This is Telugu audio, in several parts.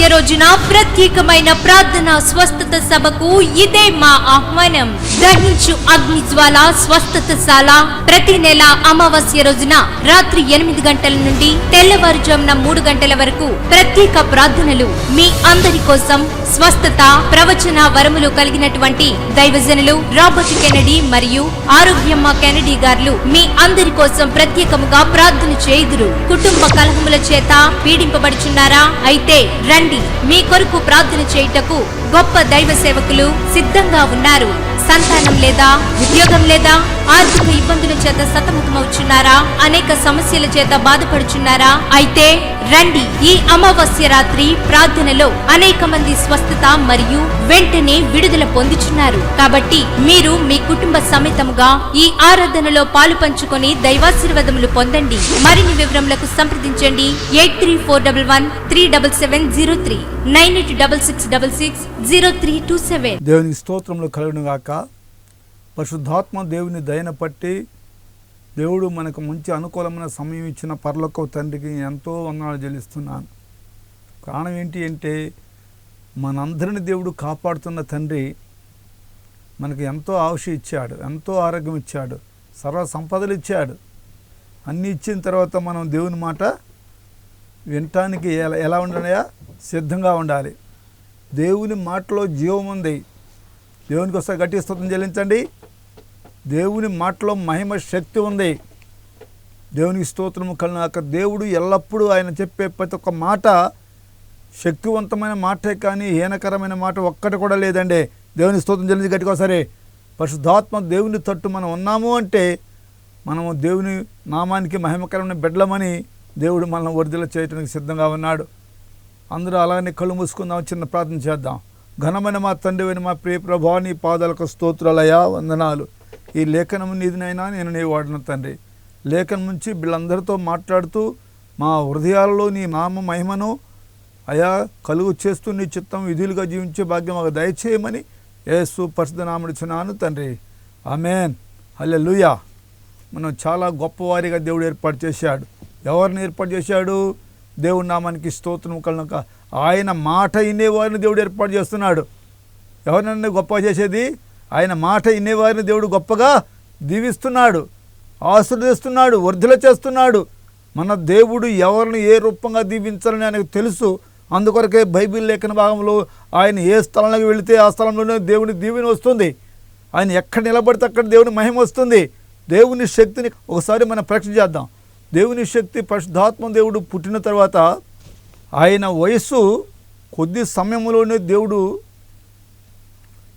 అమావాస్య రోజున ప్రత్యేకమైన ప్రార్థన స్వస్థత సభకు ఇదే మా ఆహ్వానం. దహించు అగ్ని జ్వాల స్వస్థత శాల ప్రతి నెల అమావాస్య రోజున రాత్రి ఎనిమిది గంటల నుండి తెల్లవారుజామున మూడు గంటల వరకు ప్రత్యేక ప్రార్థనలు. మీ అందరి కోసం స్వస్థత ప్రవచన వరములు కలిగినటువంటి దైవజనులు రాబర్ట్ కెనడీ మరియు ఆరోగ్యమ్మ కెనడీ గారు మీ అందరి కోసం ప్రత్యేకముగా ప్రార్థన చేయుదురు. కుటుంబ కలహముల చేత పీడింపబడుచున్నారా? అయితే రండి. మీ కొరకు ప్రార్థన చేయుటకు గొప్ప దైవ సేవకులు సిద్ధంగా ఉన్నారు. సంతానం లేదా ఉద్యోగం లేదా ఆర్థిక ఇబ్బందుల చేత సతమతమవుచున్నారా? అనేక సమస్యల చేత బాధపడుచున్నారా? అయితే రండి ఈ అమావాస్య రాత్రి ప్రార్థనలో అనేక మంది స్వస్థత మరియు వెంటనే విడుదల పొందుచున్నారు. కాబట్టి మీరు మీ కుటుంబ సమేతంగా ఈ ఆరాధనలో పాలు పంచుకొని దైవాశీర్వాదములు పొందండి. మరిన్ని వివరములకు సంప్రదించండి. Eight three four double one three double seven zero three. Nine eight double six double six zero three two seven. దేవునికి స్తోత్రములు కలుగును గాక పరిశుద్ధాత్మ దేవుని దయన పట్టి దేవుడు మనకు మంచి అనుకూలమైన సమయం ఇచ్చిన పర్లోక తండ్రికి ఎంతో వందనాలు చెల్లిస్తున్నాను. కారణం ఏంటి అంటే మనందరిని దేవుడు కాపాడుతున్న తండ్రి మనకు ఎంతో ఆశ ఇచ్చాడు ఎంతో ఆరోగ్యం ఇచ్చాడు సర్వ సంపదలు ఇచ్చాడు. అన్నీ ఇచ్చిన తర్వాత మనం దేవుని మాట వినటానికి ఎలా ఎలా ఉండాలయా సిద్ధంగా ఉండాలి. దేవుని మాటలో జీవం ఉంది. దేవునికి వస్తే గట్టి స్థుతం చెల్లించండి. దేవుని మాటలో మహిమ శక్తి ఉంది. దేవునికి స్తోత్రము కలినాక దేవుడు ఎల్లప్పుడూ ఆయన చెప్పే ప్రతి ఒక్క మాట శక్తివంతమైన మాటే కానీ హీనకరమైన మాట ఒక్కటి కూడా లేదండి. దేవుని స్తోత్రం చెల్లించి గట్టుకోసరే సరే పరిశుద్ధాత్మ దేవుని తట్టు మనం ఉన్నాము అంటే మనము దేవుని నామానికి మహిమకరమైన బిడ్డలమని దేవుడు మనల్ని వర్ధిల చేయటానికి సిద్ధంగా ఉన్నాడు. అందరూ అలానే కళ్ళు మూసుకుందాం చిన్న ప్రార్థన చేద్దాం. ఘనమైన మా తండ్రివైన మా ప్రియ ప్రభాని పాదాలకు స్తోత్రాలయా వందనాలు. ఈ లేఖనం నీదినైనా నేను నీ వాడిన తండ్రి. లేఖనం నుంచి వీళ్ళందరితో మాట్లాడుతూ మా హృదయాలలో నీ నామ మహిమను అయా కలుగు చేస్తూ నీ చిత్తం విధులుగా జీవించే భాగ్యం మాకు దయచేయమని ఏసు పరిశుద్ధ నామడిచున్నాను తండ్రి. ఆమెన్. హల్లెలూయా. మనం చాలా గొప్పవారిగా దేవుడు ఏర్పాటు చేశాడు. ఎవరిని ఏర్పాటు చేశాడు? దేవుడి నామానికి స్తోత్రం కలనక ఆయన మాట వినేవారిని దేవుడు ఏర్పాటు చేస్తున్నాడు. ఎవరినన్నా గొప్ప చేసేది? ఆయన మాట వినేవారిని దేవుడు గొప్పగా దీవిస్తున్నాడు ఆశీర్వదిస్తున్నాడు వర్ధుల చేస్తున్నాడు. మన దేవుడు ఎవరిని ఏ రూపంగా దీవించాలని ఆయనకు తెలుసు. అందుకొరకే బైబిల్ లేఖన భాగంలో ఆయన ఏ స్థలంలోకి వెళితే ఆ స్థలంలోనే దేవుని దీవెన వస్తుంది. ఆయన ఎక్కడ నిలబడితే అక్కడ దేవుని మహిమ వస్తుంది. దేవుని శక్తిని ఒకసారి మనం ప్రకటన చేద్దాం. దేవుని శక్తి పరిశుద్ధాత్మ దేవుడు పుట్టిన తర్వాత ఆయన వయస్సు కొద్ది సమయంలోనే దేవుడు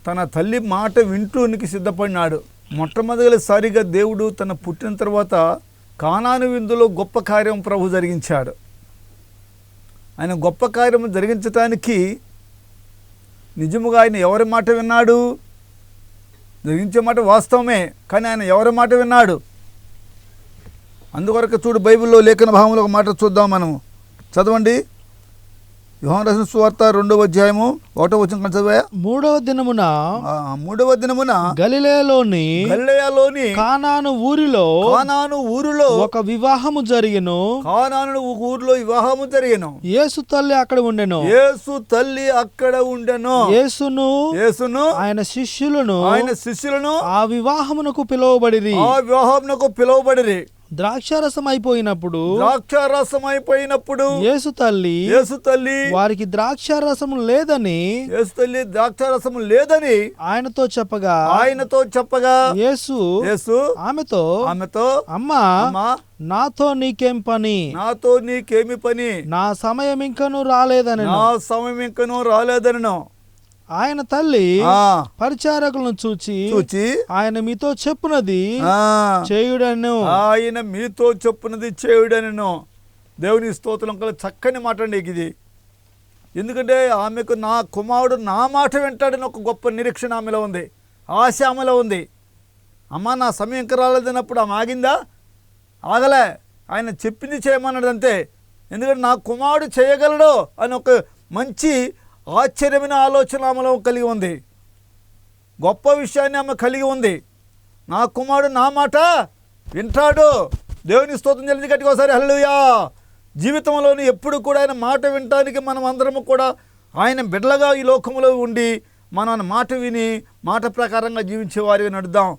తన తల్లి మాట వింటూనికి సిద్ధపడినాడు. మొట్టమొదటిసారిగా దేవుడు తన పుట్టిన తర్వాత కానాను విందులో గొప్ప కార్యం ప్రభు జరిగించాడు. ఆయన గొప్ప కార్యం జరిగించటానికి నిజముగా ఆయన ఎవరి మాట విన్నాడు? జరిగించే మాట వాస్తవమే కానీ ఆయన ఎవరి మాట విన్నాడు? అందువరకు చూడు బైబిల్లో లేఖన భావంలో ఒక మాట చూద్దాం మనము. చదవండి. యోహాన్ రాసిన సువార్త రెండవ అధ్యాయము ఒకటో వచ్చిన చదివా మూడవ దినమున మూడవ దినమున గలిలేలోని గలిలయలోని కానాను ఊరిలో కానాను ఊరిలో ఒక వివాహము జరిగెను. కానాను ఊరిలో వివాహము జరిగెను. యేసు తల్లి అక్కడ ఉండెను. యేసు తల్లి అక్కడ ఉండెను. యేసును యేసును ఆయన శిష్యులను ఆయన శిష్యులను ఆ వివాహమునకు పిలువబడిరి. ఆ వివాహమునకు పిలువబడిరి. ద్రాక్షారసం అయిపోయినప్పుడు ద్రాక్షారసం అయిపోయినప్పుడు యేసు తల్లి యేసు తల్లి వారికి ద్రాక్షారసము లేదని యేసు తల్లి ద్రాక్షారసం లేదని ఆయనతో చెప్పగా ఆయనతో చెప్పగా యేసు యేసు ఆమెతో ఆమెతో అమ్మా అమ్మా నాతో నీకేం పని? నాతో నీకేమి పని? నా సమయం ఇంకను రాలేదని నా సమయం ఇంకనూ రాలేదనను. ఆయన తల్లి పరిచారకులను చూచి చూచి ఆయన మీతో చెప్పునది చేయుడను ఆయన మీతో చెప్పున్నది చేయుడనను. దేవుని స్తోత్రం కల చక్కని మాట అండి ఇది. ఎందుకంటే ఆమెకు నా కుమారుడు నా మాట వింటాడని ఒక గొప్ప నిరీక్షణ ఆమెలో ఉంది. ఆశ ఆమెలో ఉంది. అమ్మ నా సమయం రాలేదన్నప్పుడు ఆమె ఆగిందా? ఆగలే. ఆయన చెప్పింది చేయమన్నాడు అంతే ఎందుకంటే నా కుమారుడు చేయగలడు అని ఒక మంచి ఆశ్చర్యమైన ఆలోచన ఆమెలో కలిగి ఉంది. గొప్ప విషయాన్ని ఆమె కలిగి ఉంది. నా కుమారుడు నా మాట వింటాడు. దేవుని స్తోత్రం చెల్లించి గట్టిగా ఒకసారి హల్లుయా జీవితంలోని ఎప్పుడు కూడా ఆయన మాట వినటానికి మనం అందరము కూడా ఆయన బిడ్డలుగా ఈ లోకంలో ఉండి మనం మాట విని మాట ప్రకారంగా జీవించే వారిగా నడుద్దాం.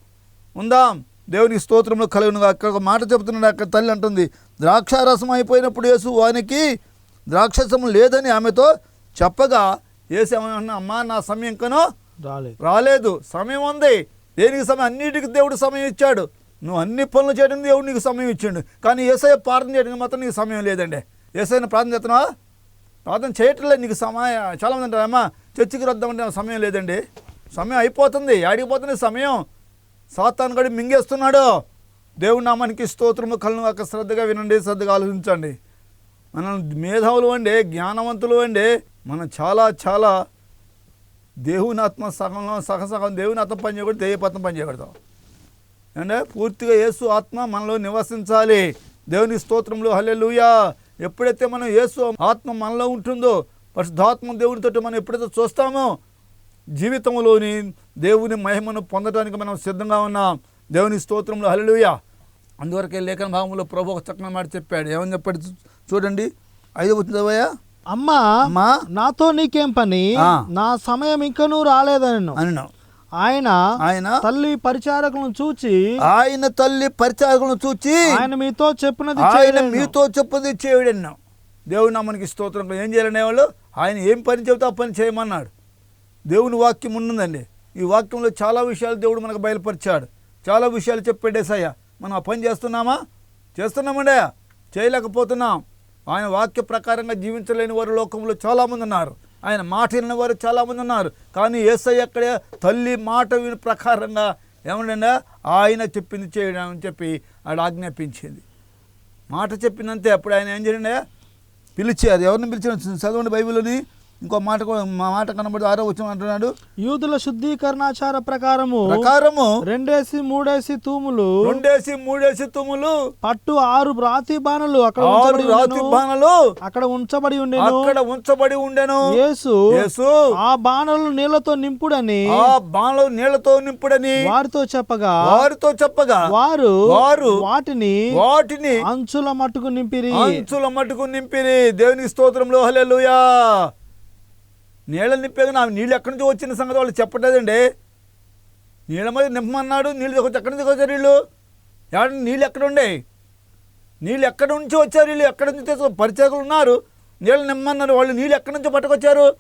ఉందాం. దేవుని స్తోత్రంలో కలుగును అక్కడ ఒక మాట చెబుతున్నాడు. అక్కడ తల్లి అంటుంది ద్రాక్షారసం అయిపోయినప్పుడు యేసు వానికి ద్రాక్షరసం లేదని ఆమెతో చెప్పగా యేసు ఏమన్నా అమ్మా నా సమయం కనో. రాలేదు. రాలేదు. సమయం ఉంది. దేనికి సమయం? అన్నిటికి దేవుడు సమయం ఇచ్చాడు. నువ్వు అన్ని పనులు చేయడానికి దేవుడు నీకు సమయం ఇచ్చాడు. కానీ ఏసఐ ప్రార్థన చేయడానికి మాత్రం నీకు సమయం లేదండి. ఏసైనా ప్రార్థన చేస్తున్నావా? ప్రార్థన చేయట్లేదు. నీకు సమయం చాలామంది అంటారు అమ్మా చర్చికి రద్దామంటే సమయం లేదండి. సమయం అయిపోతుంది. ఆడిపోతుంది సమయం? సాతాను గడి మింగేస్తున్నాడు. దేవుడి నామానికి స్తోత్రము కళ్ళను ఒక శ్రద్ధగా వినండి శ్రద్ధగా ఆలోచించండి. మనం మేధావులు అండి జ్ఞానవంతులు అండి. మనం చాలా చాలా దేవుని ఆత్మ సగంలో సగం సగం దేవుని ఆత్మ పని చేయకూడదు దెయ్యపత్నం పని చేయకూడదు. అంటే పూర్తిగా యేసు ఆత్మ మనలో నివసించాలి. దేవుని స్తోత్రంలో హల్లెలూయా. ఎప్పుడైతే మనం యేసు ఆత్మ మనలో ఉంటుందో పరిశుద్ధాత్మ దేవునితో మనం ఎప్పుడైతే చూస్తామో జీవితంలోని దేవుని మహిమను పొందడానికి మనం సిద్ధంగా ఉన్నాం. దేవుని స్తోత్రంలో హల్లెలూయా. అందువరకే లేఖన భాగంలో ప్రభు ఒక చక్కని మాట చెప్పాడు. ఏమని చెప్పాడు చూడండి. ఐదు వచ్చిందవయ్యా అమ్మా అమ్మా. నాతో నీకేం పని. నా సమయం ఇంకనూ రాలేదని అని ఆయన ఆయన తల్లి పరిచారకులను చూచి ఆయన తల్లి పరిచారకులను చూచి ఆయన మీతో చెప్పినది ఆయన. మీతో చెప్పుది చేయుడన్నాం దేవుని నామానికి స్తోత్రం. ఏం చేయాలనే వాళ్ళు ఆయన ఏం పని చెబితే ఆ పని చేయమన్నాడు. దేవుని వాక్యం ఉన్నదండి. ఈ వాక్యంలో చాలా విషయాలు దేవుడు మనకు బయలుపరిచాడు. చాలా విషయాలు చెప్పాడేసయ్య మనం ఆ పని చేస్తున్నామా? చేస్తున్నామండే చేయలేకపోతున్నాం. ఆయన వాక్య ప్రకారంగా జీవించలేని వారు లోకంలో చాలామంది ఉన్నారు. ఆయన మాట విన్న వారు చాలామంది ఉన్నారు. కానీ ఏసై అక్కడ తల్లి మాట విని ప్రకారంగా ఏమంటే ఆయన చెప్పింది చేయడం అని చెప్పి ఆడ ఆజ్ఞాపించింది. మాట చెప్పినంతే అప్పుడు ఆయన ఏం చేయండి పిలిచారు ఎవరిని పిలిచిన చదవండి బైబిల్ని ఇంకో మాట మా మాట కనబడి ఆరో వచ్చిన అంటున్నాడు. యూదుల శుద్ధీకరణాచార ప్రకారము ప్రకారము రెండేసి మూడేసి తూములు రెండేసి మూడేసి తుమ్ములు పట్టు ఆరు రాతి బాణలు అక్కడ ఆరు రాతి. బాణలు అక్కడ ఉంచబడి ఉండేను. అక్కడ ఉంచబడి ఉండెను. యేసు యేసు ఆ బాణలు నీళ్ళతో నింపుడని ఆ బాణలు నీళ్ళతో నింపుడని వారితో చెప్పగా వారితో చెప్పగా వారు వారు వాటిని వాటిని అంచుల మట్టుకు నింపిరి. అంచుల మట్టుకు నింపిరి. దేవుని స్తోత్రంలో హల్లెలూయా. నీళ్ళ నింపేది నా నీళ్ళు ఎక్కడి నుంచి వచ్చిన సంగతి వాళ్ళు చెప్పలేదండి నీళ్ళ మీద నింపమన్నాడు నీళ్ళు వచ్చి ఎక్కడి నుంచి వచ్చారు వీళ్ళు? ఎక్కడ నీళ్ళు ఎక్కడ ఉండే? నీళ్ళు ఎక్కడి నుంచి వచ్చారు వీళ్ళు? ఎక్కడి నుంచి తెచ్చు పరిచయకులు ఉన్నారు? నీళ్ళు నిమ్మన్నారు వాళ్ళు నీళ్ళు ఎక్కడి నుంచి పట్టుకొచ్చారు?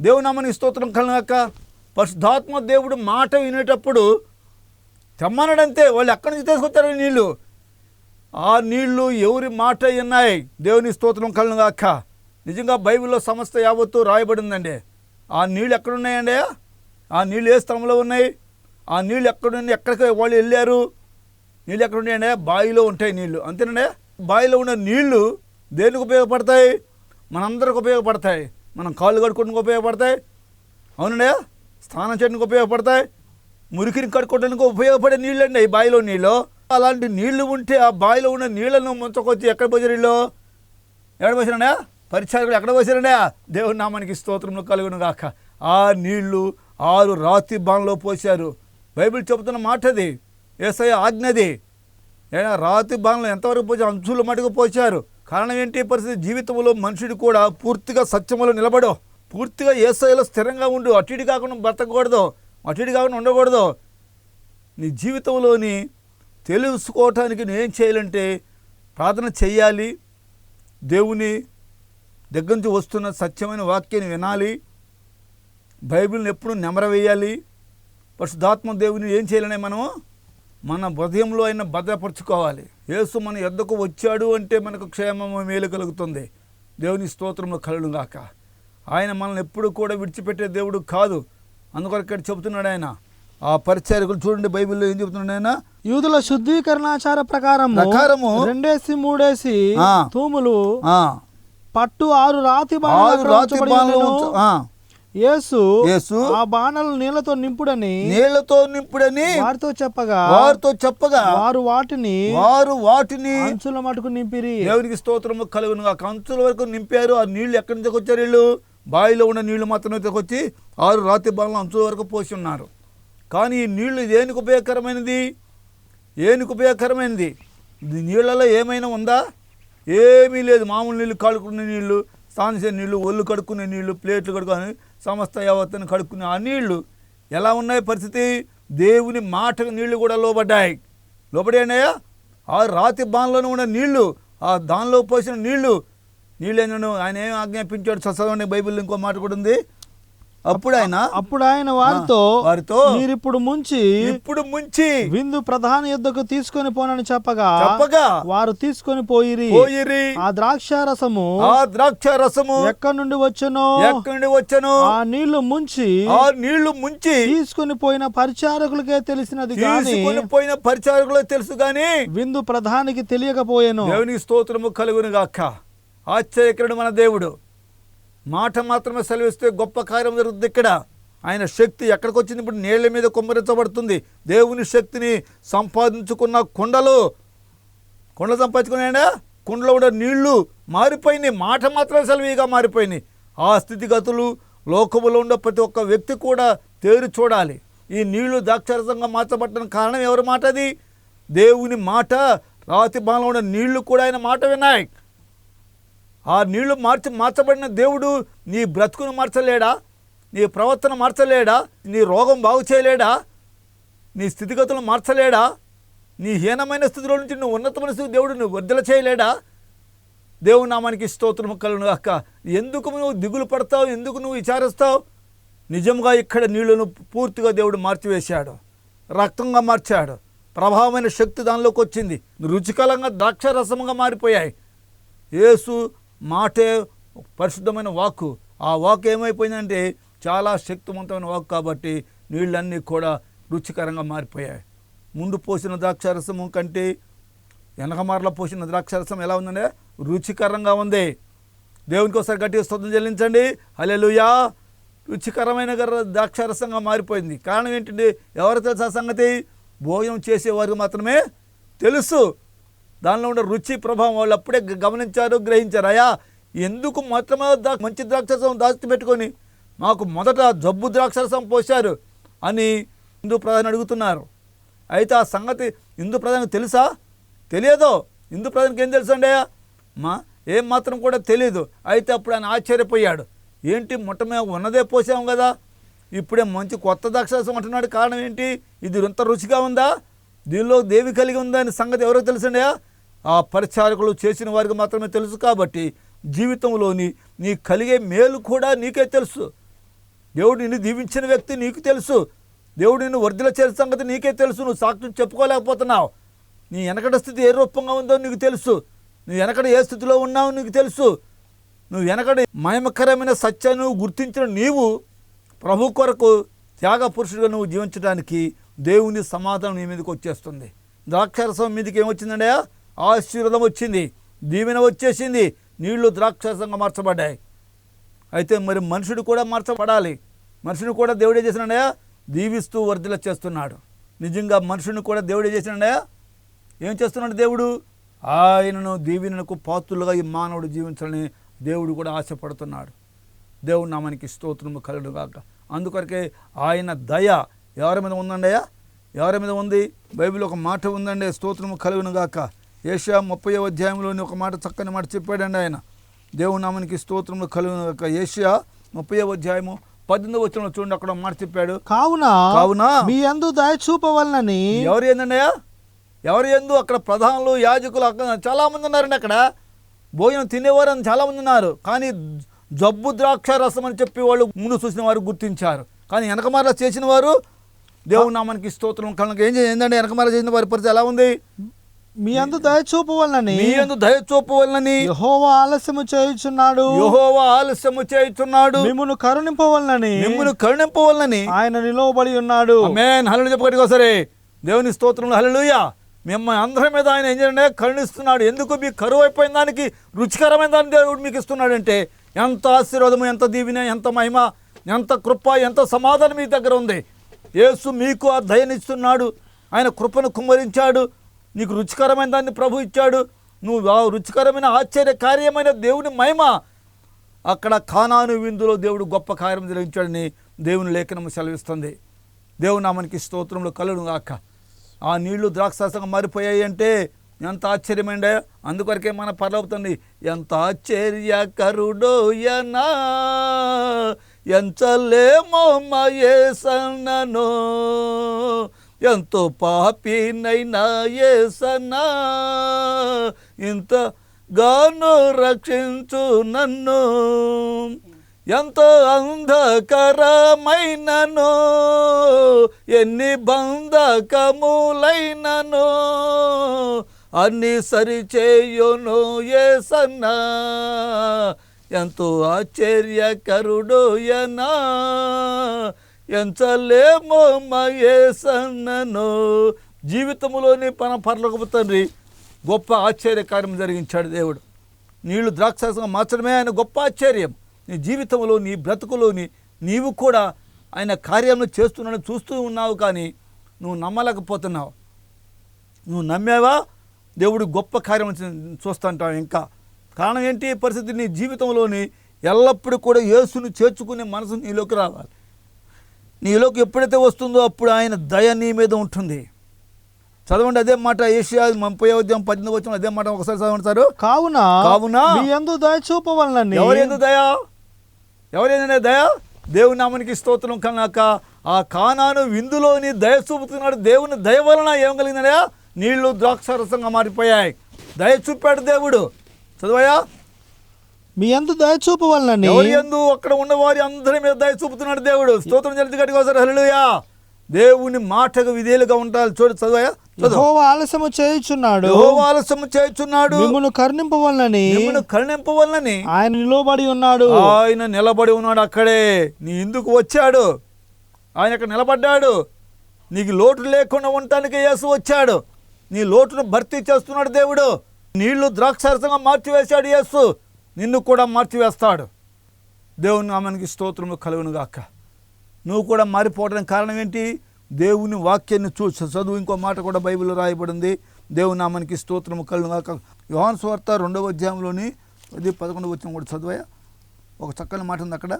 దేవునామని స్తోత్రం కలగాక. పరిశుద్ధాత్మ దేవుడు మాట వినేటప్పుడు తెమ్మన్నాడంతే వాళ్ళు ఎక్కడి నుంచి తీసుకొచ్చారు నీళ్ళు? ఆ నీళ్ళు ఎవరి మాట విన్నాయి? దేవుని స్తోత్రం కలగాక. నిజంగా బైబిల్లో సమస్త యావత్తు రాయబడిందండి. ఆ నీళ్ళు ఎక్కడున్నాయండి? ఆ నీళ్ళు ఏ స్థలంలో ఉన్నాయి? ఆ నీళ్ళు ఎక్కడున్నాయి? ఎక్కడికి వాళ్ళు వెళ్ళారు? నీళ్ళు ఎక్కడున్నాయండి? బావిలో ఉంటాయి నీళ్ళు. అంతేనండి? బావిలో ఉన్న నీళ్ళు దేనికి ఉపయోగపడతాయి? మనందరికి ఉపయోగపడతాయి. మనం కాళ్ళు కడుక్కోవడానికి ఉపయోగపడతాయి. అవునండి? స్నానం చేయడానికి ఉపయోగపడతాయి. మురికిని కడుక్కోవడానికి ఉపయోగపడే నీళ్ళు అండి ఈ బావిలో నీళ్ళు. అలాంటి నీళ్ళు ఉంటే ఆ బావిలో ఉన్న నీళ్ళను ముంచకొచ్చి ఎక్కడ పోసారు వీళ్ళు? ఎక్కడ పోసారండి? పరిచారకులు ఎక్కడ పోసారండి? దేవుని నామానికి స్తోత్రంలో కలుగును గాక ఆ నీళ్ళు ఆరు రాతి బాణలో పోశారు. బైబిల్ చెబుతున్న మాట అది ఏసఐ ఆజ్ఞది. ఏనా రాతి బాణలు ఎంతవరకు పోసారు అంచుల మటుకు పోశారు? కారణం ఏంటి? పరిస్థితి జీవితంలో మనుషుడు కూడా పూర్తిగా సత్యములో నిలబడు పూర్తిగా ఏసఐలో స్థిరంగా ఉండు అటు ఇటు కాకుండా బ్రతకూడదు అటు ఇటు కాకుండా ఉండకూడదు నీ జీవితంలోని తెలుసుకోవటానికి నువ్వేం చేయాలంటే ప్రార్థన చేయాలి దేవుని దగ్గర నుంచి వస్తున్న సత్యమైన వాక్యాన్ని వినాలి. బైబిల్ని ఎప్పుడు నెమరవేయాలి. పరిశుద్ధాత్మ దేవుని ఏం చేయాలనే మనము మన హృదయంలో అయినా భద్రపరచుకోవాలి. యేసు మన ఎద్దకు వచ్చాడు అంటే మనకు క్షేమము మేలు కలుగుతుంది. దేవుని స్తోత్రంలో కలుగును గాక. ఆయన మనల్ని ఎప్పుడు కూడా విడిచిపెట్టే దేవుడు కాదు. అందుకొరకు ఇక్కడ చెబుతున్నాడు ఆయన. ఆ పరిచారకులు చూడండి బైబిల్లో ఏం చెబుతున్నాడు ఆయన? యూదుల శుద్ధీకరణాచార ప్రకారము ప్రకారము రెండేసి మూడేసి. తూములు పట్టు ఆరు రాతి బాణలు ఆరు రాతి బాణలు. ఉంచ- ఆ, యేసు యేసు ఆ బాణలు నీళ్ళతో నింపుడని నీళ్ళతో నింపుడని వారితో చెప్పగా వారితో చెప్పగా వారు వాటిని వారు వాటిని అంచుల మటుకు నింపిరి. దేవునికి స్తోత్రము కలుగును. ఆ కంచుల వరకు నింపారు. ఆ నీళ్ళు ఎక్కడి నుంచి వచ్చారు వీళ్ళు? బావిలో ఉన్న నీళ్ళు మాత్రమే వచ్చి ఆరు రాతి బాలను అంచుల వరకు పోసి ఉన్నారు. కానీ ఈ నీళ్ళు దేనికి ఉపయోగకరమైనది? ఏనికి ఉపయోగకరమైనది? ఈ నీళ్ళలో ఏమైనా ఉందా? ఏమీ లేదు. మామూలు నీళ్ళు కడుక్కునే నీళ్ళు సాన్సే నీళ్ళు ఒళ్ళు కడుక్కునే నీళ్ళు ప్లేట్లు కడుక్కుని సమస్త యావత్తని కడుక్కునే ఆ నీళ్ళు ఎలా ఉన్నాయి పరిస్థితి? దేవుని మాటకు నీళ్ళు కూడా లోబడ్డాయి. లోబడేనాయా ఆ రాతి బాన్లోనే ఉన్న నీళ్ళు ఆ దానిలో పోసిన నీళ్ళు నీళ్ళు. ఏంటో ఆయన ఏం ఆజ్ఞాపించాడు? చదవండి బైబిల్ ఇంకో మాట కూడా ఉంది. అప్పుడు ఆయన అప్పుడు ఆయన వారితో వారితో మీరిప్పుడు ముంచి ఇప్పుడు ముంచి విందు ప్రధాన యుద్ధకు తీసుకొని పోనని చెప్పగా చెప్పగా వారు తీసుకొని పోయిరి. పోయిరి. ఆ ద్రాక్ష రసము ఆ ద్రాక్ష రసము ఎక్కడి నుండి వచ్చనో? ఎక్కడి నుండి వచ్చను? ఆ నీళ్ళు ముంచి ఆ నీళ్ళు ముంచి తీసుకొని పోయిన పరిచారకులకే తెలిసినది తీసుకొని పోయిన పరిచారకులు తెలుసు గాని విందు ప్రధానికి తెలియకపోయేను. దేవునికి స్తోత్రము కలుగును గాక ఆశ్చర్యకరుడు మన దేవుడు. మాట మాత్రమే సెలవిస్తే గొప్ప కార్యం జరుగుతుంది ఇక్కడ. ఆయన శక్తి ఎక్కడికి వచ్చింది ఇప్పుడు నీళ్ళ మీద కుమ్మరించబడుతుంది. దేవుని శక్తిని సంపాదించుకున్న కొండలు. కొండ సంపాదించుకున్నాడా కుండలో ఉన్న నీళ్ళు మారిపోయినాయి. మాట మాత్రమే సెలవిగా మారిపోయినాయి. ఆ స్థితిగతులు లోకములో ఉన్న ప్రతి ఒక్క వ్యక్తి కూడా తేరు చూడాలి. ఈ నీళ్ళు దాక్షరసంగా మార్చబట్టడానికి కారణం ఎవరి మాట అది దేవుని మాట. రాతి బాణంలో ఉన్న నీళ్ళు కూడా ఆయన మాట వినాయక్ ఆ నీళ్ళు మార్చి మార్చబడిన దేవుడు నీ బ్రతుకును మార్చలేడా? నీ ప్రవర్తన మార్చలేడా? నీ రోగం బాగు చేయలేడా? నీ స్థితిగతులు మార్చలేడా? నీ హీనమైన స్థితిలో నుంచి నువ్వు ఉన్నతమైన స్థితి దేవుడు నువ్వు వర్ధల చేయలేడా? దేవుడు నామానికి స్తోత్రము కలను అక్క ఎందుకు నువ్వు దిగులు పడతావు? ఎందుకు నువ్వు విచారిస్తావు? నిజంగా ఇక్కడ నీళ్ళను పూర్తిగా దేవుడు మార్చివేశాడు. రక్తంగా మార్చాడు. ప్రభావమైన శక్తి దానిలోకి వచ్చింది. రుచికరంగా ద్రాక్ష రసంగా మారిపోయాయి. యేసు మాటే పరిశుద్ధమైన వాక్కు. ఆ వాక్ ఏమైపోయిందంటే చాలా శక్తివంతమైన వాక్ కాబట్టి నీళ్ళన్నీ కూడా రుచికరంగా మారిపోయాయి. ముందు పోసిన ద్రాక్షారసము కంటే వెనకమారలో పోసిన ద్రాక్షారసం ఎలా ఉందంటే రుచికరంగా ఉంది. దేవునికి ఒకసారి గట్టిగా స్తోత్రం చెల్లించండి. అలెలుయా రుచికరమైన ద్రాక్షారసంగా మారిపోయింది. కారణం ఏంటంటే ఎవరు తెలుసు ఆ సంగతి? భోజనం చేసేవారికి మాత్రమే తెలుసు. దానిలో ఉన్న రుచి ప్రభావం వాళ్ళు అప్పుడే గమనించారు గ్రహించారు. అయా ఎందుకు మాత్రమే దా మంచి ద్రాక్షరసం దాచి పెట్టుకొని మాకు మొదట జబ్బు ద్రాక్షరసం పోశారు అని హిందూ ప్రధాని అడుగుతున్నారు. అయితే ఆ సంగతి హిందూ ప్రధానికి తెలుసా? తెలియదు? హిందూ ప్రధానికి ఏం తెలుసు అండి మా ఏం మాత్రం కూడా తెలియదు అయితే అప్పుడు ఆయన ఆశ్చర్యపోయాడు. ఏంటి మొట్టమే ఉన్నదే పోసాం కదా? ఇప్పుడే మంచి కొత్త ద్రాక్షరసం అంటున్నాడు. కారణం ఏంటి? ఇది ఇంత రుచిగా ఉందా? దీనిలో దేవి కలిగి ఉందా? అనే సంగతి ఎవరో తెలుసండి ఆ పరిచారకులు చేసిన వారికి మాత్రమే తెలుసు కాబట్టి జీవితంలోని నీ కలిగే మేలు కూడా నీకే తెలుసు. దేవుడు నిన్ను దీవించిన వ్యక్తి నీకు తెలుసు. దేవుడు నిన్ను వర్ధిల చేసిన సంగతి నీకే తెలుసు. నువ్వు సాక్ష్యం చెప్పుకోలేకపోతున్నావు. నీ వెనకడ స్థితి ఏ రూపంగా ఉందో నీకు తెలుసు. నువ్వు వెనకడ ఏ స్థితిలో ఉన్నావో నీకు తెలుసు. నువ్వు వెనకడ మయమకరమైన సత్యాన్ని గుర్తించిన నీవు ప్రభు కొరకు త్యాగ పురుషుడిగా నువ్వు జీవించడానికి దేవుని సమాధానం నీ మీదకి వచ్చేస్తుంది. ద్రాక్షరసం మీదకి ఏమొచ్చిందండి ఆశీర్వాదం వచ్చింది దీవెన వచ్చేసింది నీళ్ళు ద్రాక్షసంగా మార్చబడ్డాయి. అయితే మరి మనుషుడు కూడా మార్చబడాలి. మనుషుని కూడా దేవుడే చేసినాడయా? దీవిస్తూ వర్ధిల చేస్తున్నాడు. నిజంగా మనుషుని కూడా దేవుడే చేసినాడయా? ఏం చేస్తున్నాడు దేవుడు? ఆయనను దీవెనకు పాత్రులుగా ఈ మానవుడు జీవించాలని దేవుడు కూడా ఆశపడుతున్నాడు. దేవుడు నామానికి స్తోత్రము కలుడు కాక అందుకొరకే ఆయన దయ ఎవరి మీద ఉందండయా ఎవరి మీద ఉంది? బైబిల్ ఒక మాట ఉందండి స్తోత్రము కలుగును గాక ఏషియా ముప్పై అధ్యాయంలోని ఒక మాట చక్కని మాట చెప్పాడండి ఆయన. దేవుని నామానికి స్తోత్రము కలుగును గాక. ఏషియా ముప్పై అధ్యాయము పద్దెనిమిది వచ్చిన చూడండి అక్కడ మాట చెప్పాడు. కావున కావున మీ అందు దయ చూపవలనని ఎవరు ఏందండయ్యా? ఎవరు ఎందు? అక్కడ ప్రధానులు యాజకులు అక్కడ చాలామంది ఉన్నారండి అక్కడ. భోజనం తినేవారు అని చాలామంది ఉన్నారు. కానీ జబ్బు ద్రాక్ష రసం అని చెప్పి వాళ్ళు ముందు చూసిన వారు గుర్తించారు. కానీ వెనకమాల చేసిన వారు దేవుని నామానికి స్తోత్రం కనుక ఏం చేయ- ఏందంటే వెనకమాల చేసిన వారి పరిస్థితి ఎలా ఉంది? మీ అందు దయ చూపవలనని. మీ ఎందు దయ చూపవలనని. యెహోవా ఆలస్యము చేయుచున్నాడు. యెహోవా ఆలస్యము చేయుచున్నాడు. మిమ్మును కరుణింపవలనని. మిమ్మల్ని కరుణింపవలనని. ఆయన నిలవబడి ఉన్నాడు. ఆమేన్. హల్లు చెప్పగలిగి ఒకసారి. దేవుని స్తోత్రంలో హల్లెలూయా. మిమ్మల్ని అందరి మీద ఆయన ఏం చేయండి కరుణిస్తున్నాడు. ఎందుకు? మీకు కరువు అయిపోయిన దానికి రుచికరమైన దాన్ని దేవుడు మీకు ఇస్తున్నాడంటే ఎంత ఆశీర్వాదము ఎంత దీవెన ఎంత మహిమ ఎంత కృప ఎంత సమాధానం మీ దగ్గర ఉంది. యేసు మీకు ఆ దయనిస్తున్నాడు. ఆయన కృపను కుమ్మరించాడు. నీకు రుచికరమైన దాన్ని ప్రభు ఇచ్చాడు. నువ్వు ఆ రుచికరమైన ఆశ్చర్య కార్యమైన దేవుని మహిమ. అక్కడ ఖానాను విందులో దేవుడు గొప్ప కార్యం జరిగించాడని దేవుని లేఖనం సెలవిస్తుంది. దేవుని నామానికి స్తోత్రంలో కలుడు గాక. ఆ నీళ్ళు ద్రాక్షాసంగా మారిపోయాయి అంటే ఎంత ఆశ్చర్యమైండే అందుకొరకే మన పర్లవుతుంది ఎంత ఆశ్చర్యకరుడోయనా ఎంచలేమో మయేసన్నను ఎంతో పాపినైనా ఏసనా ఇంత గాను రక్షించు నన్ను. ఎంతో అంధకరమైనను. ఎన్ని బంధకములైనను. అన్ని సరిచేయును ఏసన్నా. ఎంతో ఆశ్చర్యకరుడోయనా ఎంచలేమో మయేసన్నను జీవితంలోని పన పర్లకు తండ్రి గొప్ప ఆశ్చర్యకార్యం జరిగించాడు దేవుడు. నీళ్ళు ద్రాక్షాసంగా మార్చడమే ఆయన గొప్ప ఆశ్చర్యం. నీ జీవితంలో నీ బ్రతుకులోని నీవు కూడా ఆయన కార్యాలను చేస్తున్నాను చూస్తూ ఉన్నావు కానీ నువ్వు నమ్మలేకపోతున్నావు. నువ్వు నమ్మావా? దేవుడు గొప్ప కార్యం చూస్తుంటావు ఇంకా. కారణం ఏంటి? పరిస్థితి నీ జీవితంలోని ఎల్లప్పుడూ కూడా యేసుని చేర్చుకునే మనసు నీలోకి రావాలి. నీలోకి ఎప్పుడైతే వస్తుందో అప్పుడు ఆయన దయ నీ మీద ఉంటుంది. చదవండి అదే మాట ఏషియా ముప్పై ఉద్యమం పద్దెనిమిది వచ్చిన అదే మాట ఒకసారి చదవండి సార్. కావున కావున దయ చూపవలనని ఎవరేందు దయ? ఎవరేందనే దయ? దేవుని నామానికి స్తోత్రం కన్నాక ఆ కానాను విందులోని దయ చూపుతున్నాడు. దేవుని దయ వలన ఏం కలిగిందనయా నీళ్ళు ద్రాక్షరసంగా మారిపోయాయి. దయ చూపాడు దేవుడు. చదవయా మీ యందు దయ చూపవలనని. ఎవరి ఎందు అక్కడ ఉన్న వారి అందరి మీద దయ చూపుతున్నాడు దేవుడు. స్తోత్రం జరిగి గట్టిగా ఒకసారి. హల్లెలూయా. దేవుని మాటకు విధేయులుగా ఉంటారు. చూడు చదవయా చదువు. యెహోవా ఆలస్యము చేయుచున్నాడు. యెహోవా ఆలస్యం చేయుచున్నాడు. మిమ్మల్ని కరుణింపవలనని. మిమ్మల్ని కరుణింపవల్లని ఆయన నిలబడి ఉన్నాడు. ఆయన నిలబడి ఉన్నాడు అక్కడే. నీ ఎందుకు వచ్చాడు. ఆయన అక్కడ నిలబడ్డాడు. నీకు లోటు లేకుండా ఉండటానికి యేసు వచ్చాడు. నీ లోటును భర్తీ చేస్తున్నాడు దేవుడు. నీళ్ళు ద్రాక్షరసంగా మార్చివేశాడు యేసు. నిన్ను కూడా మార్చివేస్తాడు. దేవుని నామానికి స్తోత్రము కలుగును గాక నువ్వు కూడా మారిపోవడానికి కారణం ఏంటి? దేవుని వాక్యాన్ని చూసి చదువు. ఇంకో మాట కూడా బైబిల్లో రాయబడింది. దేవుని నామానికి స్తోత్రము కలుగును గాక యోహాన్ స్వార్త రెండవ అధ్యాయంలోని పది పదకొండు వచ్చిన కూడా చదువయా ఒక చక్కని మాట ఉంది అక్కడ.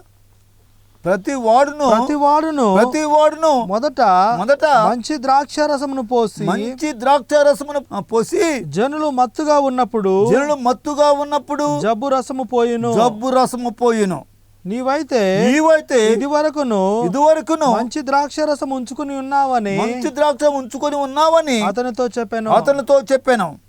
ప్రతి వాడును ప్రతి వాడును ప్రతి వాడును మొదట మొదట మంచి ద్రాక్ష రసమును పోసి మంచి ద్రాక్ష రసమును పోసి జనులు మత్తుగా ఉన్నప్పుడు జనులు మత్తుగా ఉన్నప్పుడు జబ్బు రసము పోయిను. జబ్బు రసము పోయిను. నీవైతే నీవైతే ఇది వరకును ఇదివరకును మంచి ద్రాక్ష రసం ఉంచుకుని ఉన్నావని మంచి ద్రాక్ష ఉంచుకొని ఉన్నావని అతనితో చెప్పాను. అతనితో చెప్పాను.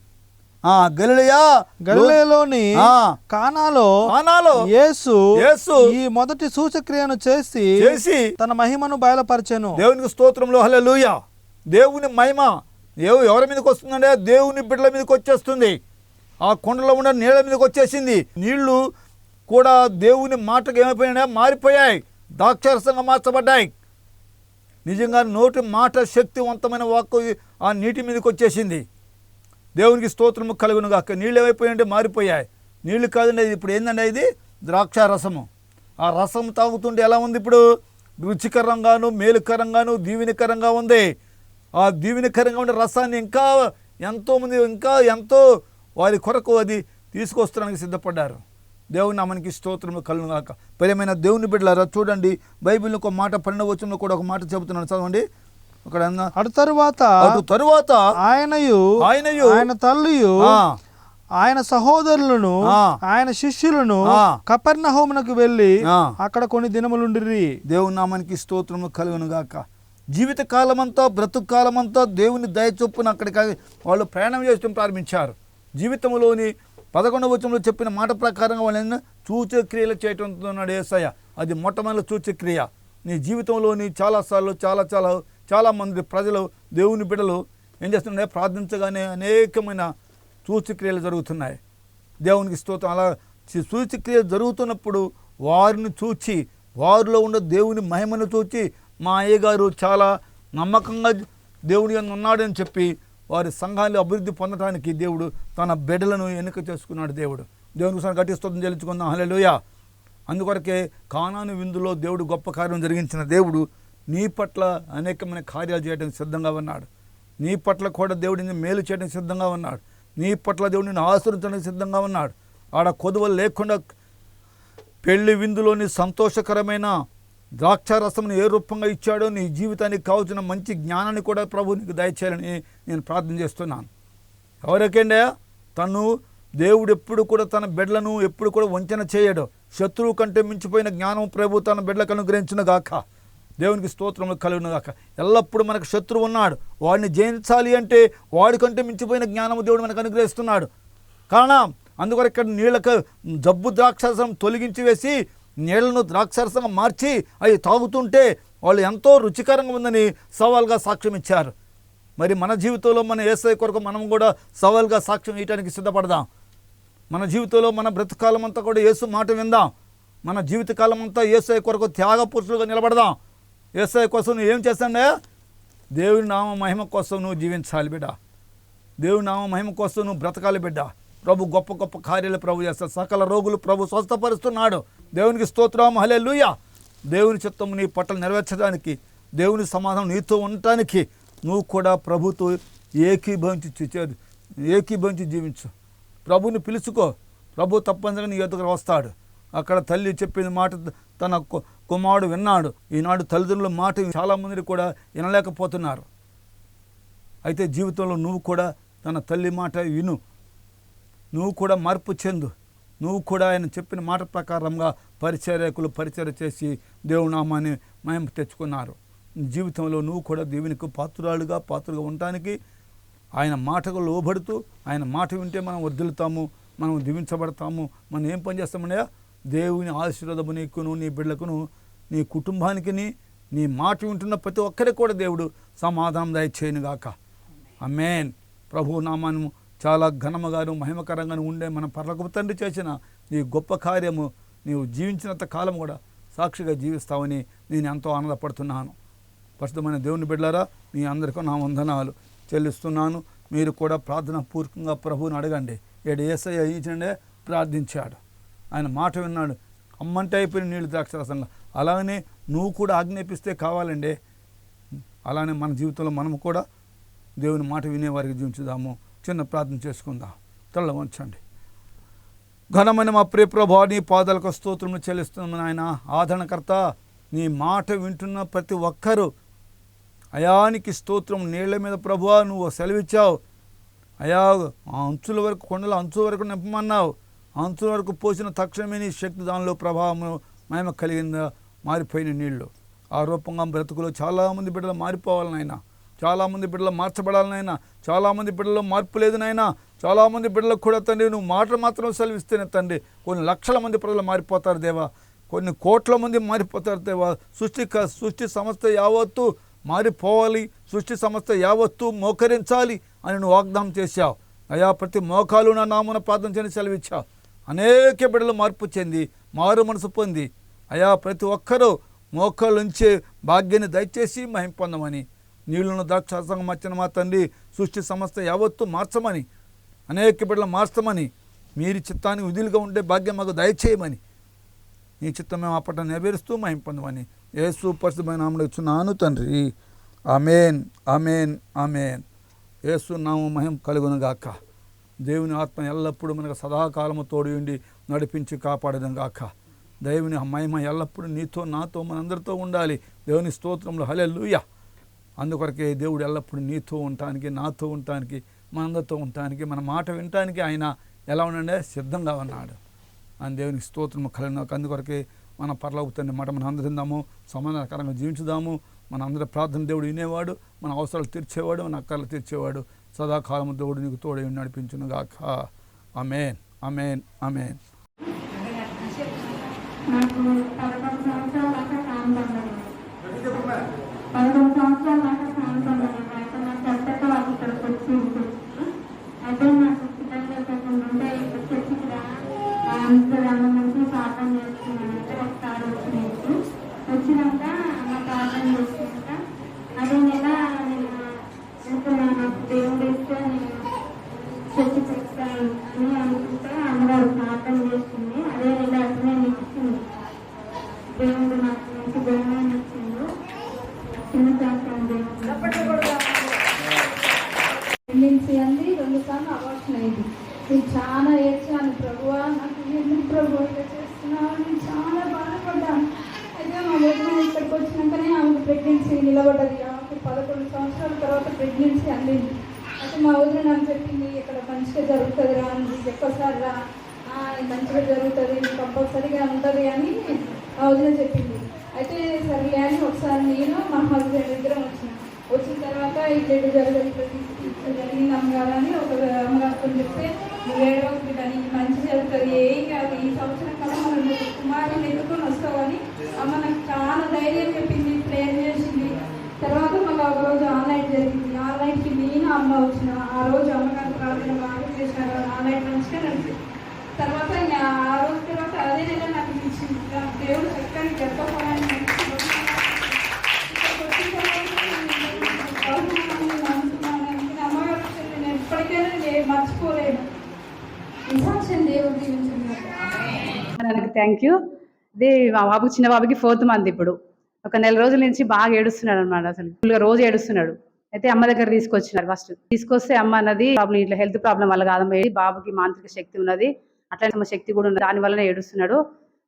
ఆ గలిలయా గలిలయలోని ఆ. కానాలో ఆనాలో యేసు యేసు ఈ మొదటి సూచక్రియను చేసి చేసి తన మహిమను బయలుపరిచెను. దేవునికి స్తోత్రంలో హల్లెలూయా. దేవుని మహిమ ఎవ- ఎవరి మీదకి వస్తుందంటే దేవుని బిడ్డల మీదకి వచ్చేస్తుంది. ఆ కొండలో ఉన్న నీళ్ళ మీదకి వచ్చేసింది. నీళ్ళు కూడా దేవుని మాటకు ఏమైపోయినా మారిపోయాయి. ద్రాక్షరసంగా మార్చబడ్డాయి. నిజంగా నోటి మాట శక్తివంతమైన వాక్కు ఆ నీటి మీదకి వచ్చేసింది. దేవునికి స్తోత్రము కలుగును గాక నీళ్ళు ఏమైపోయాయంటే మారిపోయాయి. నీళ్ళు కాదండి ఇది ఇప్పుడు ఏందండి ఇది ద్రాక్ష రసము ఆ రసం తాగుతుంటే ఎలా ఉంది ఇప్పుడు? రుచికరంగాను మేలుకరంగాను దీవెనకరంగా ఉంది. ఆ దీవెనకరంగా ఉండే రసాన్ని ఇంకా ఎంతోమంది ఇంకా ఎంతో వారి కొరకు అది తీసుకొస్తానికి సిద్ధపడ్డారు. దేవుని మనకి స్తోత్రము కలుగును గాక ప్రియమైన దేవుని బిడ్డలారా చూడండి బైబిల్ ఒక మాట పన్నెండవ వచనంలో కూడా ఒక మాట చెబుతున్నాను. చదవండి. అక్కడ అటు తరువాత అటు తరువాత ఆయనయు ఆయనయు ఆయన తల్లియు ఆయన సహోదరులను. ఆయన శిష్యులను ఆ. కపెర్నహోమునకు వెళ్ళి. అక్కడ కొన్ని దినములుండిరి దేవుని నామానికి స్తోత్రము కలుగును గాక జీవిత కాలమంతా బ్రతుకు కాలమంతా దేవుని దయ చొప్పున అక్కడికి వాళ్ళు ప్రయాణం చేయడం ప్రారంభించారు జీవితంలోని పదకొండవ వచనంలో చెప్పిన మాట ప్రకారంగా వాళ్ళని సూచక్రియలు చేయటం ఉన్నాడు ఏసయ్య అది మొట్టమొదటి సూచక్రియ నీ జీవితంలోని చాలాసార్లు చాలా చాలా చాలామంది ప్రజలు దేవుని బిడ్డలు ఏం చేస్తున్నాయి ప్రార్థించగానే అనేకమైన సూచక్రియలు జరుగుతున్నాయి. దేవునికి స్తోత్రం. అలా సూచిక్రియలు జరుగుతున్నప్పుడు వారిని చూచి వారిలో ఉన్న దేవుని మహిమను చూచి మా అయ్యగారు చాలా నమ్మకంగా దేవుని ఉన్నాడని చెప్పి వారి సంఘాన్ని అభివృద్ధి పొందడానికి దేవుడు తన బిడ్డలను ఎన్నిక చేసుకున్నాడు దేవుడు. దేవునికి సార్ గట్టి చెల్లించుకుందాం. హలెలుయా అందుకొరకే కానాను విందులో దేవుడు గొప్ప కార్యం జరిగించిన దేవుడు నీ పట్ల అనేకమైన కార్యాలు చేయడానికి సిద్ధంగా ఉన్నాడు. నీ పట్ల కూడా దేవుడిని మేలు చేయడానికి సిద్ధంగా ఉన్నాడు. నీ పట్ల దేవుడిని ఆశ్రయించడానికి సిద్ధంగా ఉన్నాడు. ఆడ కొదువలు లేకుండా పెళ్ళి విందులోని సంతోషకరమైన ద్రాక్ష ఏ రూపంగా ఇచ్చాడో నీ జీవితానికి కావాల్సిన మంచి జ్ఞానాన్ని కూడా ప్రభు నీకు దయచేయాలని నేను ప్రార్థన చేస్తున్నాను. ఎవరికండే తను దేవుడు ఎప్పుడు కూడా తన బిడ్డలను ఎప్పుడు కూడా వంచన చేయడు. శత్రువు కంటే మించిపోయిన జ్ఞానం ప్రభు తన బిడ్డలకు అనుగ్రహించిన గాక దేవునికి స్తోత్రములు కలుగును గాక ఎల్లప్పుడు మనకు శత్రువు ఉన్నాడు. వాడిని జయించాలి అంటే వాడికంటే మించిపోయిన జ్ఞానము దేవుడు మనకు అనుగ్రహిస్తున్నాడు. కారణం అందువల్ల ఇక్కడ నీళ్ళకు జబ్బు ద్రాక్షరసం తొలగించి వేసి నీళ్ళను ద్రాక్షరసంగా మార్చి అవి తాగుతుంటే వాళ్ళు ఎంతో రుచికరంగా ఉందని సవాల్గా సాక్ష్యం ఇచ్చారు. మరి మన జీవితంలో మన ఏసై కొరకు మనం కూడా సవాల్గా సాక్ష్యం ఇవ్వడానికి సిద్ధపడదాం. మన జీవితంలో మన బ్రతకాలం అంతా కూడా యేసు మాట విందాం. మన జీవితకాలం అంతా ఏసఐ కొరకు త్యాగ పురుషులుగా నిలబడదాం. ఏసఐ కోసం నువ్వు ఏం చేస్తాడే? దేవుని నామ మహిమ కోసం నువ్వు జీవించాలి బిడ్డ. దేవుని నామ మహిమ కోసం నువ్వు బ్రతకాలి బిడ్డ. ప్రభు గొప్ప గొప్ప కార్యాలు ప్రభు చేస్తాడు సకల రోగులు ప్రభు స్వస్థపరుస్తున్నాడు. దేవునికి స్తోత్రం. లూయ దేవుని చిత్తము నీ పట్ల నెరవేర్చడానికి దేవుని సమాధానం నీతో ఉండటానికి నువ్వు కూడా ప్రభుతో ఏకీభవించి ఏకీభవించి జీవించు. ప్రభుని పిలుచుకో. ప్రభు తప్పనిసరిగా నీ ఎదుగురు వస్తాడు. అక్కడ తల్లి చెప్పిన మాట తన కు- కుమారుడు విన్నాడు. ఈనాడు తల్లిదండ్రుల మాట చాలామంది కూడా వినలేకపోతున్నారు. అయితే జీవితంలో నువ్వు కూడా తన తల్లి మాట విను. నువ్వు కూడా మార్పు చెందు. నువ్వు కూడా ఆయన చెప్పిన మాట ప్రకారంగా పరిచర్యకులు పరిచర్య చేసి దేవునామాన్ని మయం తెచ్చుకున్నారు. జీవితంలో నువ్వు కూడా దేవునికి పాత్రురాలుగా పాత్రగా ఉండటానికి ఆయన మాటకు లోబడుతూ ఆయన మాట వింటే మనం వర్ధిల్లుతాము మనం దీవించబడతాము. మనం ఏం పని చేస్తామన్నా దేవుని ఆశీర్వాదము నీకును నీ బిడ్డలకును నీ కుటుంబానికి నీ మాట వింటున్న ప్రతి ఒక్కరికి కూడా దేవుడు సమాధానం దయచేయనుగాక అమేన్ ప్రభు నామాను చాలా ఘనముగాను మహిమకరంగాను ఉండే మన పర్లకు తండ్రి చేసిన నీ గొప్ప కార్యము నీవు జీవించినంత కాలం కూడా సాక్షిగా జీవిస్తావని నేను ఎంతో ఆనందపడుతున్నాను. ప్రస్తుతమైన దేవుని బిడ్డలారా మీ అందరికీ నా వందనాలు చెల్లిస్తున్నాను. మీరు కూడా ప్రార్థన పూర్వకంగా ప్రభువుని అడగండి. ఏడు ఏసై ఇచ్చండే ప్రార్థించాడు. ఆయన మాట విన్నాడు. అమ్మంటే అయిపోయిన నీళ్ళు ద్రాక్షరసంలో అలాగనే నువ్వు కూడా ఆజ్ఞాపిస్తే కావాలండి. అలానే మన జీవితంలో మనము కూడా దేవుని మాట వినేవారికి జీవించుదాము. చిన్న ప్రార్థన చేసుకుందాం. తల్ల వంచండి. ఘనమైన మా ప్రియ ప్రభా నీ పాదాలకు స్తోత్రము చెల్లిస్తున్నాను ఆయన ఆదరణకర్త నీ మాట వింటున్న ప్రతి ఒక్కరూ అయానికి స్తోత్రం నీళ్ళ మీద ప్రభువా నువ్వు సెలవిచ్చావు. అయా ఆ అంచుల వరకు కొండల అంచు వరకు నింపమన్నావు. అంచుల వరకు పోసిన తక్షణమే నీ శక్తి దానిలో ప్రభావం మహిమ కలిగిందా మారిపోయిన నీళ్ళు. ఆ రూపంగా బ్రతుకులో చాలామంది బిడ్డలు మారిపోవాలి నాయనా చాలామంది బిడ్డలు మార్చబడాలనైనా చాలామంది బిడ్డల్లో మార్పు లేదు నాయనా చాలామంది బిడ్డలకు కూడా తండ్రి నువ్వు మాటలు మాత్రం సెలవిస్తేనే తండ్రి కొన్ని లక్షల మంది ప్రజలు మారిపోతారు దేవా. కొన్ని కోట్ల మంది మారిపోతారు దేవా. సృష్టి క- సృష్టి సంస్థ యావత్తు మారిపోవాలి సృష్టి సంస్థ యావత్తు మోకరించాలి అని నువ్వు వాగ్దానం చేశావు. అయా ప్రతి మోకాలు నా నామున ప్రార్థన చేయని సెలవిచ్చావు. అనేక బిడ్డలు మార్పు చెంది మారు మనసు పొంది. అయా ప్రతి ఒక్కరూ మోకాళ్ళుంచే భాగ్యాన్ని దయచేసి మహింపొందమని నీళ్ళను ద్రాక్షాసంగం మర్చిన మా తండ్రి సృష్టి సంస్థ యావత్తు మార్చమని అనేక బిడ్డలు మార్చమని. మీరు చిత్తానికి విధులుగా ఉండే భాగ్యం మాకు దయచేయమని. నీ చిత్తం మేము అప్పట నెరవేరుస్తూ మహింపొందమని యేసు పరిశుభమైన నామలు ఇచ్చున్నాను తండ్రి. అమేన్ అమేన్ అమేన్ యేసు నామ మహిం కలుగునుగాక గాక. దేవుని ఆత్మ ఎల్లప్పుడూ మనకు సదాకాలము తోడు ఉండి నడిపించి కాపాడడం గాక. దేవుని మహిమ ఎల్లప్పుడూ నీతో నాతో మనందరితో ఉండాలి. దేవుని స్తోత్రంలో హలెల్లుయ. అందుకొరకే దేవుడు ఎల్లప్పుడూ నీతో ఉండటానికి నాతో ఉండటానికి మనందరితో ఉండటానికి మన మాట వినటానికి ఆయన ఎలా ఉండండి? సిద్ధంగా ఉన్నాడు. అని దేవునికి స్తోత్రం కలిగిన అందుకొరకే మన పర్లోపుతాన్ని మాట మనం అందరిందాము సమాధానకరంగా జీవించుదాము. మన అందరి ప్రార్థన దేవుడు వినేవాడు. మన అవసరాలు తీర్చేవాడు. మన అక్కర్లు తీర్చేవాడు. సదాకాలము దేవుడు నీకు తోడే నడిపించును గాక అమేన్ అమేన్ అమేన్ పదకొండు సంవత్సరాల అయితే నా ఇక్కడికి వచ్చి ఉంటుంది నాకు పిల్లలు ప్రార్థన చేస్తున్నాను ఒకసారి వచ్చినట్టు వచ్చినాక ప్రార్థన చేసినాక అదే నేను yang. ఆ వదిన చెప్పింది అయితే సరే అని ఒకసారి నేను మా హస్బెండ్ ఇద్దరం వచ్చిన వచ్చిన తర్వాత ఇట్లా ఇట్లా జరగదు ఇట్లా తీసి- ఇట్లా జరిగింది అమ్మగారు అని ఒక అమ్మగారితో చెప్తే నువ్వు ఏడవకు కానీ మంచి జరుగుతుంది ఏం కాదు ఈ సంవత్సరం కల్లా మనం కుమారుని ఎదుర్కొని వస్తావని అమ్మ నాకు చాలా ధైర్యం చెప్పింది ప్రేయర్ చేసింది తర్వాత మళ్ళీ ఒక రోజు ఆన్లైన్ జరిగింది ఆన్లైన్కి నేను అమ్మ వచ్చిన ఆ రోజు అమ్మగారు ప్రార్థన బాగా చేసినారు ఆన్లైన్ మంచిగా నడిచింది తర్వాత ఇంకా ఆ రోజు తర్వాత అదే నెల నాకు ఇచ్చింది నాకు దేవుడు చక్కని గర్భఫలాన్ని ఇచ్చింది. ఇక్కడికి వచ్చిన తర్వాత నేను బాగున్నానని నమ్ముతున్నాను. అందుకని అమ్మగారు విషయం నేను దేవుడు దీవించున్నాడు థ్యాంక్ యూ ఇది మా బాబు చిన్న బాబుకి ఫోర్త్ మంత్ ఇప్పుడు. ఒక నెల రోజుల నుంచి బాగా ఏడుస్తున్నాడు అనమాట అసలు. ఫుల్గా రోజు ఏడుస్తున్నాడు. అయితే అమ్మ దగ్గర తీసుకొచ్చినారు ఫస్ట్ తీసుకొస్తే అమ్మ అన్నది ప్రాబ్లం ఇట్లా హెల్త్ ప్రాబ్లం వల్ల కాదమ్మ బాబుకి మానసిక శక్తి ఉన్నది. అట్లా శక్తి కూడా ఉన్నది. దాని వల్లనే ఏడుస్తున్నాడు.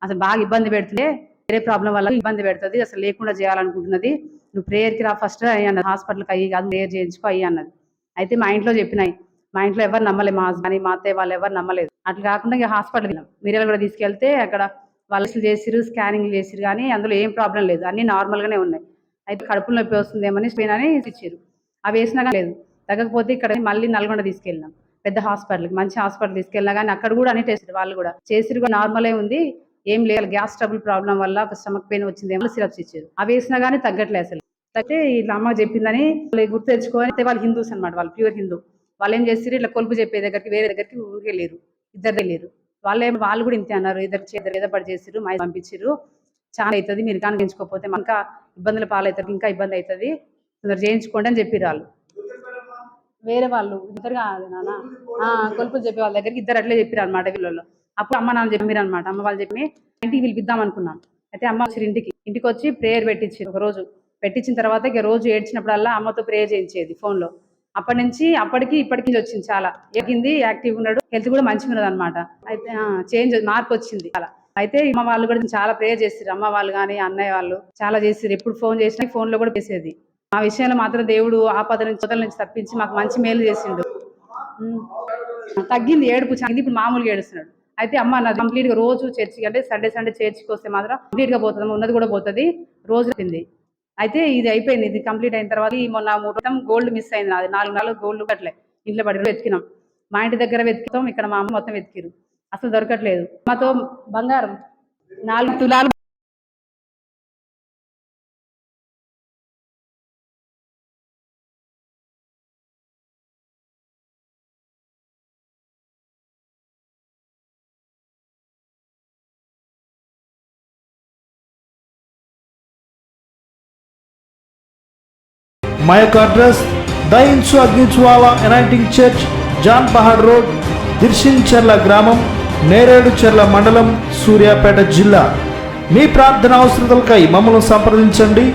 అసలు బాగా ఇబ్బంది పెడుతుంటే వేరే ప్రాబ్లం వల్ల ఇబ్బంది పెడుతుంది. అసలు లేకుండా చేయాలనుకుంటున్నది. నువ్వు ప్రేయర్కి రా ఫస్ట్ అన్నది. హాస్పిటల్కి అయ్యి కాదు ప్రేయర్ చేయించుకో అయ్యి అన్నది. అయితే మా ఇంట్లో చెప్పినాయి మా ఇంట్లో ఎవరు నమ్మలేదు మా హస్బెండ్ మా అత్తయ్య వాళ్ళు ఎవరు నమ్మలేదు. అట్లా కాకుండా ఇక హాస్పిటల్ వెళ్ళాం. మీరే కూడా తీసుకెళ్తే అక్కడ వాళ్ళు చేసిరు స్కానింగ్ చేసిరు కానీ అందులో ఏం ప్రాబ్లం లేదు. అన్ని నార్మల్ గానే ఉన్నాయి. అయితే కడుపులో నొప్పి వస్తుందేమని స్పెయిన్ అని ఇచ్చారు అవి వేసినా లేదు. తగ్గకపోతే ఇక్కడ మళ్ళీ నల్గొండ తీసుకెళ్ళినాం. పెద్ద హాస్పిటల్కి మంచి హాస్పిటల్ తీసుకెళ్ళినా కానీ అక్కడ కూడా అన్ని టెస్ట్ వాళ్ళు కూడా. చేసిరు కూడా నార్మలే ఉంది. ఏం లేదు. గ్యాస్ ట్రబుల్ ప్రాబ్లం వల్ల ఒక స్టమక్ పెయిన్ వచ్చిందేమో సిరప్స్ ఇచ్చారు అవి వేసినా కానీ తగ్గట్లేదు అసలు. అయితే ఇట్లా అమ్మ చెప్పిందని గుర్తు తెచ్చుకొని వాళ్ళు హిందూస్ అన్నమాట వాళ్ళు ప్యూర్ హిందూ. వాళ్ళు ఏం చేస్తారు ఇట్లా కొలుపు చెప్పే దగ్గరికి వేరే దగ్గరికి ఊరికే లేరు. ఇద్దరు వెళ్ళారు వాళ్ళు ఏం వాళ్ళు కూడా ఇంతే అన్నారు. ఇద్దరు ఇద్దరు ఏదో పడి చేసిరు మా పంపించారు చాలా అవుతుంది మీరు కనిపించుకోకపోతే ఇంకా ఇబ్బందులు పాలవుతారు ఇంకా ఇబ్బంది అవుతుంది. కొందరు చేయించుకోండి అని చెప్పారు వాళ్ళు. వేరే వాళ్ళు ఇద్దరు కాదు నాన్న. ఆ, కొలుపులు చెప్పే వాళ్ళ దగ్గరికి ఇద్దరు అట్లే చెప్పారు అనమాట వీళ్ళు అప్పుడు అమ్మ నాన్న చెప్పారు అనమాట అమ్మ వాళ్ళు చెప్పి ఇంటికి పిలిపిద్దాం అనుకున్నాం అయితే అమ్మ వచ్చి ఇంటికి. ఇంటికి వచ్చి ప్రేయర్ పెట్టించారు ఒక రోజు. పెట్టించిన తర్వాత ఇక రోజు ఏడ్చినప్పుడల్లా అమ్మతో ప్రేయర్ చేయించేది ఫోన్లో. అప్పటి నుంచి అప్పటికి ఇప్పటికి వచ్చింది చాలా. ఎక్కింది యాక్టివ్ ఉన్నాడు. హెల్త్ కూడా మంచిగా ఉన్నది అనమాట అయితే చేంజ్ మార్పు వచ్చింది చాలా. అయితే అమ్మ వాళ్ళు కూడా చాలా ప్రేయర్ చేస్తారు అమ్మ వాళ్ళు కానీ అన్నయ్య వాళ్ళు చాలా చేస్తారు ఎప్పుడు ఫోన్ చేసినా ఫోన్లో కూడా చేసేది. ఆ విషయంలో మాత్రం దేవుడు ఆపద నుంచి చోతల నుంచి తప్పించి మాకు మంచి మేలు చేసిండు. తగ్గింది ఏడుపు ఇప్పుడు మామూలుగా ఏడుస్తున్నాడు. అయితే అమ్మ నాది కంప్లీట్గా రోజు చర్చికి అంటే సండే సండే చర్చికి వస్తే మాత్రం కంప్లీట్గా పోతుంది ఉన్నది కూడా పోతుంది. రోజు అయిపోయింది అయితే ఇది అయిపోయింది ఇది కంప్లీట్ అయిన తర్వాత ఈ మొన్న మూడు గోల్డ్ మిస్ అయింది. అది నాలుగు నాలుగు గోల్డ్ కట్టలే. ఇంట్లో పడి వెతికినాం. మా ఇంటి దగ్గర వెతికితాం ఇక్కడ మా అమ్మ మొత్తం వెతికిరు అసలు దొరకట్లేదు. మాతో బంగారం నాలుగు తులాలు మా యొక్క అడ్రస్ దయించు అగ్నిచువాల anointing church John Pahad road దిర్శించర్ల గ్రామం నేరేడు చెర్ల మండలం సూర్యాపేట జిల్లా మీ ప్రార్థన అవసరతలకై మమ్మల్ని సంప్రదించండి.